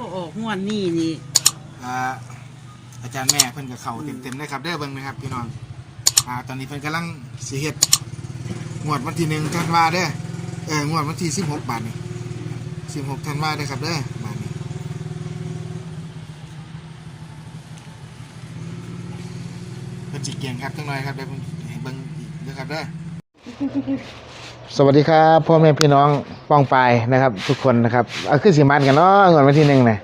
บ่ออกงวดนี้นี่อ่าอาจารย์แม่เพิ่นกับเขาเต็มๆเลยครับเด้อเบิ่งนะครับพี่น้องอ่าตอนนี้เพิ่นกำลังสิเฮ็ดงวดวันที่หนึ่งธันวาเด้อเอองวดวันที่สิบหกบาทนี่สิบหกธันวาเด้อครับเด้อบาทนี้เพิ่นสิเกียงครับจังหน่อยครับเดี๋ยวเพิ่นให้เบิ่งอีกเด้อครับเด้อ สวัสดีครับพ่อแม่พี่น้อง ป้องปายนะครับ ทุกคนนะครับเอาขึ้นสีมันกันเนาะงวดวันที่หนึ่งนะ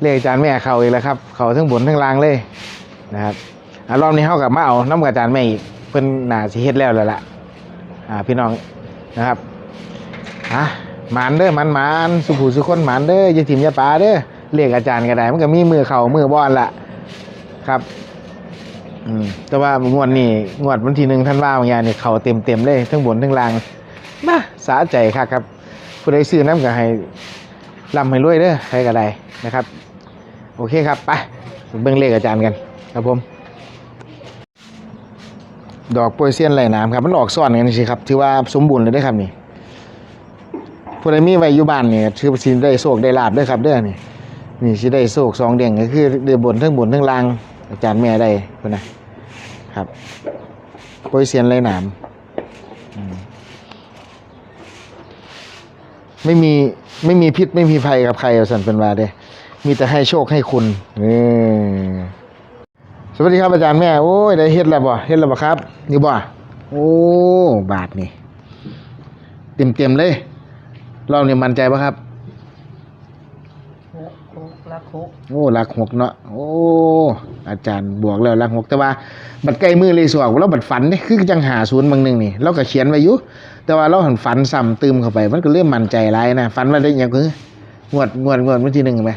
เลขอาจารย์แม่เขาอีกแล้วครับ เขาทั้งบนทั้งล่างเลยนะครับอรอบนี้เขากับมาเอาน้ำกับอาจารย์แม่อีกเพิ่นหนาสิเฮ็ดแล้วแล้วล่ะอ่าพี่น้องนะครับอะหมานเด้อหมันหมานสุขูสุคนหมานเด้อยาถิ่มยาปลาเด้อเลขอาจารย์ก็ได้มันก็มีมือเข่ามือบอลละครับอืมแต่ว่างวดนี้งวดวันที่หนึ่งท่านว่าบางอย่างนี่เขาเต็มเต็มเลยทั้งบนทั้งล่าง มาสาใจครับครับผู้ใดซื้อน้ำก็ให้ร่ำให้รวยเด้อใครก็ได้นะครับ โอเคครับไปเบิ่งเลขอาจารย์กันครับผม ดอกโปรยเซียนไหลน้ำครับมันออกซ้อนกันสิครับถือว่าสมบูรณ์เลยได้อครับนี่ผู้ใดมีไว้อยู่บ้านนี่ถือว่าสิได้โชคได้ลาบด้อครับเด้อนี่นี่สิได้โชคสองเด้งก็คือได้บนทั้งบนทั้งล่างอาจารย์แม่ได้เพิ่นนะครับโปรยเซียนไหลน้ำ ไม่มีไม่มีพิษไม่มีภัยกับใครเอาสันเป็นว่าเด้มีแต่ให้โชคให้คุณนี่สวัสดีครับอาจารย์แม่โอ้ยได้เฮ็ดแล้วบ่เฮ็ดแล้วบ่ครับนี่บ่โอ้บาทนี่เต็มเต็มเลยเราเนี่ยมั่นใจป่ะครับ หกละหกโอ้ลักหกเนาะโอ้อาจารย์บวกแล้วลักหกแต่ว่า บัดใกล้มือเลยสวกแล้วบัดฝันนี่คือจังหาศูนย์บางหนึงนี่เราก็เขียนไว้อยู่แต่ว่าเราหันฝันซ้ำตืมเข้าไป มันก็เริ่มมั่นใจหลายนะฝันว่าได้หยังคืองวดงวดงวดวันที่หนึ่งไหม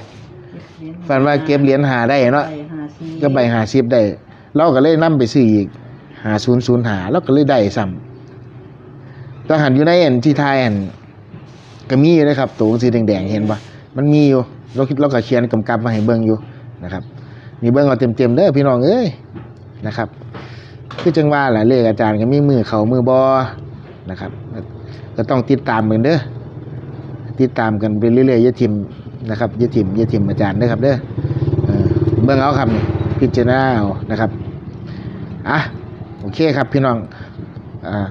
ฝันว่าเก็บเหรียญหาได้เนาะใบห้าสี่ก็ใบหาซิบได้เราก็เลยนํไปซื้ออีกหาศูนย์ศูนย์หาเราก็เลยได้ซ้ำแตหันอยู่ในเอ็นที่ไทายอันก็มีอยู่นะครับตัวสีแดงๆเห็นปะมันมีอยู่ เราคิดเราก็เขียนกำกับมาให้เบิ่งอยู่นะครับนี่เบิ่งเอาเต็มๆเด้อพี่น้องเอ้ยนะครับ คือจังว่าแหละเลขอาจารย์ก็มีมือเขามือบอนะครับก็ต้องติดตามกันเด้อติดตามกันไปเรื่อยๆย่าทิมนะครับย่าทิมย่าทิมอาจารย์เด้อครับเด้อเบิ่งเอาครับนี่พิจารณาเอานะครับอะโอเคครับพี่น้องอ่า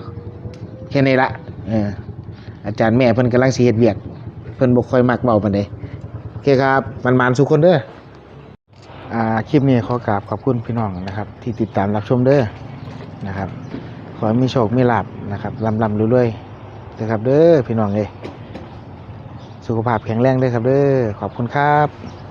แค่นี้ละอาจารย์แม่เพิ่นกำลังสิเฮ็ดเวียก เพิ่นบ่ค่อยมักเบาปานใดโอ เคครับมันมันสุขคนเด้ออ่าคลิปนี้ขอกราบขอบคุณพี่น้องนะครับ ที่ติดตามรับชมเด้อนะครับ ขอให้มีโชคมีลาบนะครับลำลำรวยๆนะครับเด้อพี่น้องเอ้ยสุขภาพแข็งแรงเด้อครับเด้อขอบคุณครับ